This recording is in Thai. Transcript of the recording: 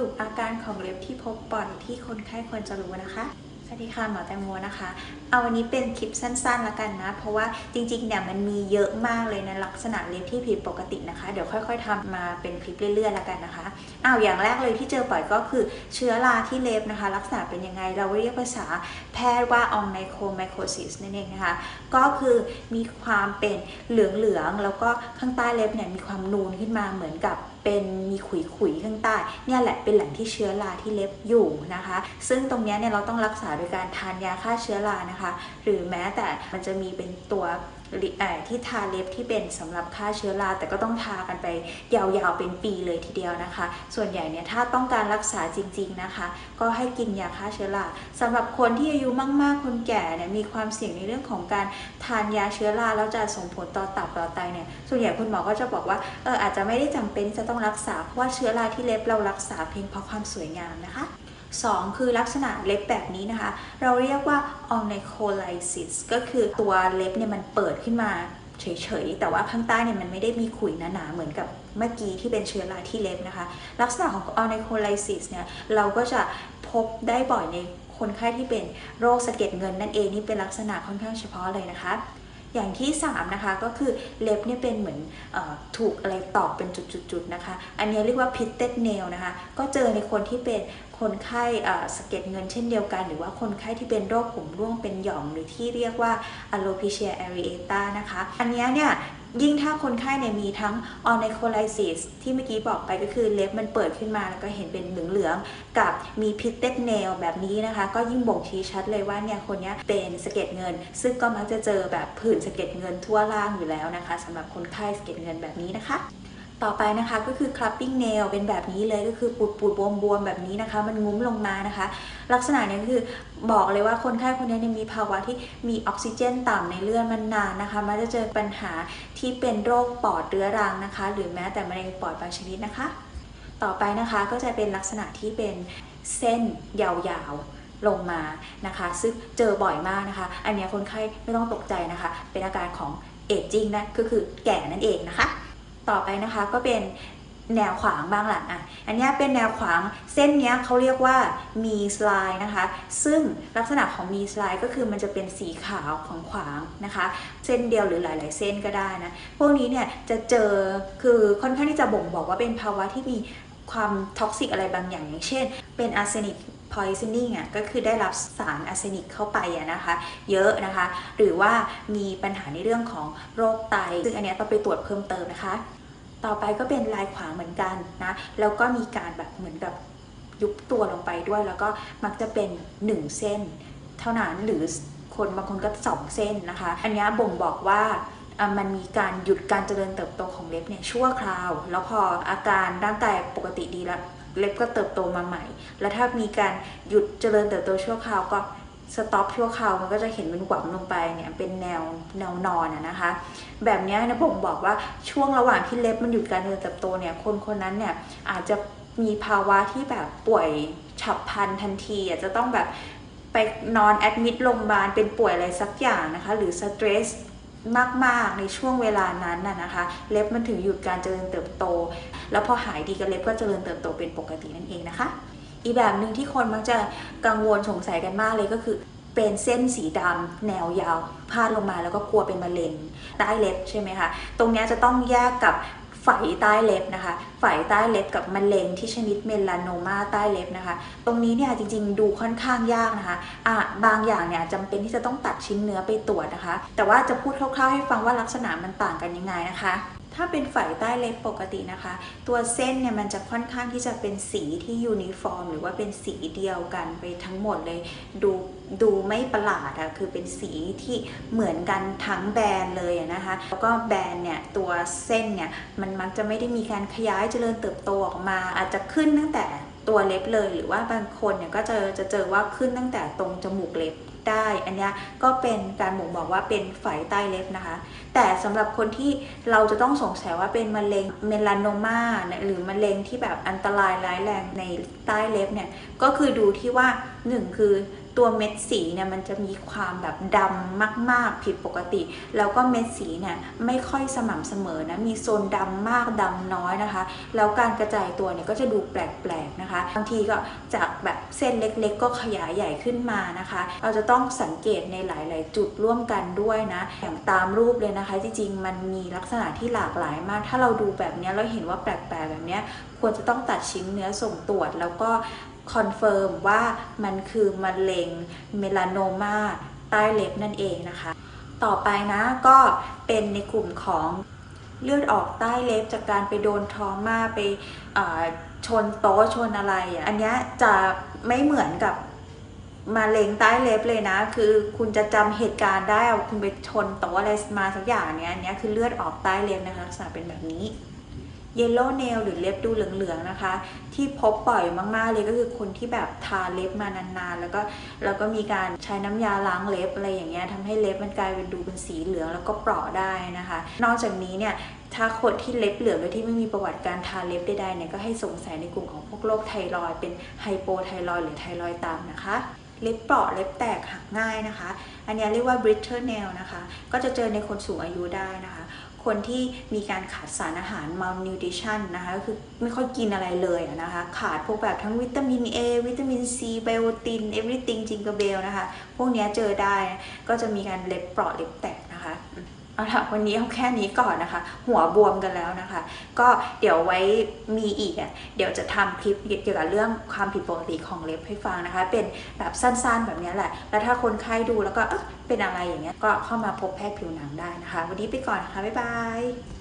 รุปอาการของเล็บที่พบบ่อยที่คนไข้ควรจะรู้นะคะสวัสดีค่ะหมอแตงโมนะคะ เอาวันนี้เป็นคลิปสั้นๆและกันนะ เพราะว่าจริงๆเนี่ยมันมีเยอะมากเลยในะลักษณะเล็บที่ผิดปกตินะคะ เดี๋ยวค่อย ๆทำมาเป็นคลิปเรื่อยๆและกันนะคะอ้าวอย่างแรกเลยที่เจอบ่อยก็คือเชื้อราที่เล็บนะคะ ลักษณะเป็นยังไงเราเรียกภาษาแพทย์ว่าองไนโคไมโครซิสนั่นเองนะคะ ก็คือมีความเป็นเหลืองๆแล้วก็ข้างใต้เล็บเนี่ยมีความนูนขึ้นมาเหมือนกับเป็นมีขุยๆข้างใต้เนี่ยแหละเป็นแหล่งที่เชื้อราที่เล็บอยู่นะคะ ซึ่งตรงเนี้ยเนี่ยเราต้องรักษาโดยการทานยาฆ่าเชื้อรานะคะ หรือแม้แต่มันจะมีเป็นตัวที่ทาเล็บที่เป็นสำหรับฆ่าเชื้อราแต่ก็ต้องทากันไปยาวๆเป็นปีเลยทีเดียวนะคะ ส่วนใหญ่เนี่ยถ้าต้องการรักษาจริง ๆนะคะ ก็ให้กินยาฆ่าเชื้อราสำหรับคนที่อายุมากๆคนแก่เนี่ยมีความเสี่ยงในเรื่องของการทานยาเชื้อราแล้วจะส่งผลต่อตับต่อไตเนี่ยส่วนใหญ่คุณหมอก็จะบอกว่าเอออาจจะไม่ได้จำเป็นจะต้องรักษา เพราะว่าเชื้อราที่เล็บเรารักษาเพียงเพราะความสวยงามนะคะ 2 คือลักษณะเล็บแบบนี้นะคะ เราเรียกว่า onycholysis ก็คือตัวเล็บเนี่ยมันเปิดขึ้นมาเฉยๆ แต่ว่าข้างใต้เนี่ยมันไม่ได้มีขุยหนาๆ เหมือนกับเมื่อกี้ที่เป็นเชื้อราที่เล็บนะคะ ลักษณะของ onycholysis เนี่ยเราก็จะพบได้บ่อยในคนไข้ที่เป็นโรคสะเก็ดเงินนั่นเองนี่เป็นลักษณะค่อนข้างเฉพาะเลยนะคะ อย่างที่ 3 นะคะก็คือเล็บเนี่ยเป็นเหมือนอถูกอะไรตอกเป็นจุดๆๆนะคะ อันนี้เรียกว่า pitted nail นะคะ ก็เจอในคนที่เป็นคนไข้สะเก็ดเงินเช่นเดียวกัน หรือว่าคนไข้ที่เป็นโรคผมร่วงเป็นหย่อมหรือที่เรียกว่า alopecia areata นะคะ อันนี้เนี่ย ยิ่งถ้าคนไข้เนี่ยมีทั้งออเนโคไลซิสที่เมื่อกี้บอกไปก็คือเล็บมันเปิดขึ้นมาแล้วก็เห็นเป็นเหลืองๆกับมีพิษเต็ดเนลแบบนี้นะคะ ก็ยิ่งบ่งชี้ชัดเลยว่าเนี่ยคนนี้เป็นสะเก็ดเงิน ซึ่งก็มักจะเจอแบบผื่นสะเก็ดเงินทั่วร่างอยู่แล้วนะคะสำหรับคนไข้สะเก็ดเงินแบบนี้นะคะ ต่อไปนะคะก็คือ clumping nail เป็นแบบนี้เลยก็คือปูดปูดบวมบวมๆแบบนี้นะคะ มันงุ้มลงมานะคะ ลักษณะนี้คือบอกเลยว่าคนไข้คนนี้นมีภาวะที่มีออกซิเจนต่ำในเลือดมันนานนะคะ มันจะเจอปัญหาที่เป็นโรคปอดเรื้อรังนะคะ หรือแม้แต่มะเร็งปอดบางชนิดนะคะ ต่อไปนะคะก็จะเป็นลักษณะที่เป็นเส้นยาวๆลงมานะคะ ซึ่งเจอบ่อยมากนะคะ อันนี้คนไข้ไม่ต้องตกใจนะคะ เป็นอาการของเอจจิ้งนะก็คือแก่นั่นเองนะคะ ต่อไปนะคะก็เป็นแนวขวางบ้างหละอะ อันนี้เป็นแนวขวางเส้นนี้เขาเรียกว่ามีสไลด์นะคะ ซึ่งลักษณะของมีสไลด์ก็คือมันจะเป็นสีขาวของขวางนะคะ เส้นเดียวหรือหลาย ๆ เส้นก็ได้นะ พวกนี้เนี่ยจะเจอคือค่อนข้างที่จะบ่งบอกว่าเป็นภาวะที่มีความท็อกซิกอะไรบางอย่างอย่างเช่น เป็นอาร์เซนิก poisoning อะก็คือได้รับสารอาร์เซนิกเข้าไปอะนะคะ เยอะนะคะ หรือว่ามีปัญหาในเรื่องของโรคไต ซึ่งอันนี้ต้องไปตรวจเพิ่มเติมนะคะ ต่อไปก็เป็นลายขวางเหมือนกันนะ แล้วก็มีการแบบเหมือนกับยุบตัวลงไปด้วย แล้วก็มักจะเป็น 1 เส้น เท่านั้นหรือคนบางคนก็ 2 เส้นนะคะ อันนี้บ่งบอกว่ามันมีการหยุดการเจริญเติบโตของเล็บเนี่ยชั่วคราว แล้วพออาการร่างกายปกติดีแล้ว เล็บก็เติบโตมาใหม่ แล้วถ้ามีการหยุดเจริญเติบโตชั่วคราวก็สต็อปชั่วคราวมันก็จะเห็นเป็นหวัมลงไปเนี่ยเป็นแนวแนวนอนอะนะคะ แบบนี้นะบ่งบอกว่าช่วงระหว่างที่เล็บมันหยุดการเจริญเติบโตเนี่ยคนคนนั้นเนี่ยอาจจะมีภาวะที่แบบป่วยฉับพลันทันทีอาจจะต้องแบบไปนอนแอดมิดโรงพยาบาลเป็นป่วยอะไรสักอย่างนะคะ หรือสเตรส มาก ๆ ในช่วงเวลานั้นน่ะนะคะ เล็บมันถึงหยุดการเจริญเติบโต แล้วพอหายดีก็เล็บก็เจริญเติบโตเป็นปกตินั่นเองนะคะ อีกแบบหนึ่งที่คนมักจะกังวลสงสัยกันมากเลยก็คือเป็นเส้นสีดำแนวยาวพาดลงมาแล้วก็กลัวเป็นมะเร็งใต้เล็บใช่ไหมคะ ตรงนี้จะต้องแยกกับ ไฝใต้เล็บนะคะไฝใต้เล็บกับมะเร็งที่ชนิดเมลานโนมาใต้เล็บนะคะ ตรงนี้เนี่ยจริงๆ ดูค่อนข้างยากนะคะอะบางอย่างเนี่ยจำเป็นที่จะต้องตัดชิ้นเนื้อไปตรวจนะคะ แต่ว่าจะพูดคร่าวๆให้ฟังว่าลักษณะมันต่างกันยังไงนะคะ ถ้าเป็นไฝใต้เล็บปกตินะคะ ตัวเส้นเนี่ยมันจะค่อนข้างที่จะเป็นสีที่ยูนิฟอร์ม หรือว่าเป็นสีเดียวกันไปทั้งหมดเลย ดูดูไม่ประหลาดอะคือเป็นสีที่เหมือนกันทั้งแบรนด์เลยนะคะ แล้วก็แบรนด์เนี่ยตัวเส้นเนี่ยมันมักจะไม่ได้มีการขยายเจริญเติบโตออกมา อาจจะขึ้นตั้งแต่ตัวเล็บเลย หรือว่าบางคนเนี่ยก็จะจะเจอว่าขึ้นตั้งแต่ตรงจมูกเล็บ ได้ อันนี้ก็เป็นการบ่งบอกว่าเป็นฝ่ายใต้เล็บนะคะ แต่สำหรับคนที่เราจะต้องสงสัยว่าเป็นมะเร็งเมลานโนมาหรือมะเร็งที่แบบอันตรายร้ายแรงในใต้เล็บเนี่ยก็คือดูที่ว่า 1 คือตัวเม็ดสีเนี่ยมันจะมีความแบบดำมาก ๆ ผิดปกติ แล้วก็เม็ดสีเนี่ยไม่ค่อยสม่ำเสมอนะ มีโซนดำมากดำน้อยนะคะ แล้วการกระจายตัวเนี่ยก็จะดูแปลก ๆ นะคะ บางทีก็จากแบบเส้นเล็ก ๆ ก็ขยายใหญ่ขึ้นมานะคะ เราจะต้องสังเกตในหลาย ๆ จุดร่วมกันด้วยนะ อย่างตามรูปเลยนะคะ จริง ๆ มันมีลักษณะที่หลากหลายมาก ถ้าเราดูแบบนี้เราเห็นว่าแปลก ๆ แบบนี้ควรจะต้องตัดชิ้นเนื้อส่งตรวจแล้วก็ คอนเฟิร์มว่ามันคือมะเร็งเมลานโมาใต้เล็บนั่นเองนะคะ ต่อไปนะก็เป็นในกลุ่มของเลือดออกใต้เล็บจากการไปโดนทรอมาไปชนโต๊ะชนอะไรอะอันนี้จะไม่เหมือนกับมะเร็งใต้เล็บเลยนะ คือคุณจะจำเหตุการณ์ได้คุณไปชนโต๊ะอะไรมาสักอย่างเนี้ยอันเนี้ยคือเลือดออกใต้เล็บนะคะลักษณะเป็นแบบนี้ เยลโล่เนลหรือเล็บดูเหลืองๆนะคะ ที่พบบ่อยมากๆเลยก็คือคนที่แบบทาเล็บมานานๆ แล้วก็แล้วก็มีการใช้น้ำยาล้างเล็บอะไรอย่างเงี้ยทำให้เล็บมันกลายเป็นดูเป็นสีเหลืองแล้วก็เปราะได้นะคะ นอกจากนี้เนี่ยถ้าคนที่เล็บเหลืองโดยที่ไม่มีประวัติการทาเล็บใดๆเนี่ยก็ให้สงสัยในกลุ่มของพวกโรคไทรอยเป็นไฮโปไทรอยหรือไทรอยตามนะคะเล็บเปราะเล็บแตกหักง่ายนะคะ อันนี้เรียกว่า brittle nail นะคะ ก็จะเจอในคนสูงอายุได้นะคะ คนที่มีการขาดสารอาหาร malnutrition นะคะก็คือไม่ค่อยกินอะไรเลยนะคะขาดพวกแบบทั้งวิตามิน A วิตามิน C ไบโอติน everything จิงกระเบลนะคะ พวกนี้เจอได้ก็จะมีการเล็บเปราะเล็บแตกนะคะ เอาละวันนี้เอาแค่นี้ก่อนนะคะ หัวบวมกันแล้วนะคะ ก็เดี๋ยวไว้มีอีกอะเดี๋ยวจะทำคลิปเกี่ยวกับเรื่องความผิดปกติของเล็บให้ฟังนะคะ เป็นแบบสั้นๆแบบนี้แหละ แล้วถ้าคนไข้ดูแล้วก็เออเป็นอะไรอย่างเงี้ยก็เข้ามาพบแพทย์ผิวหนังได้นะคะ วันนี้ไปก่อนนะคะบ๊ายบาย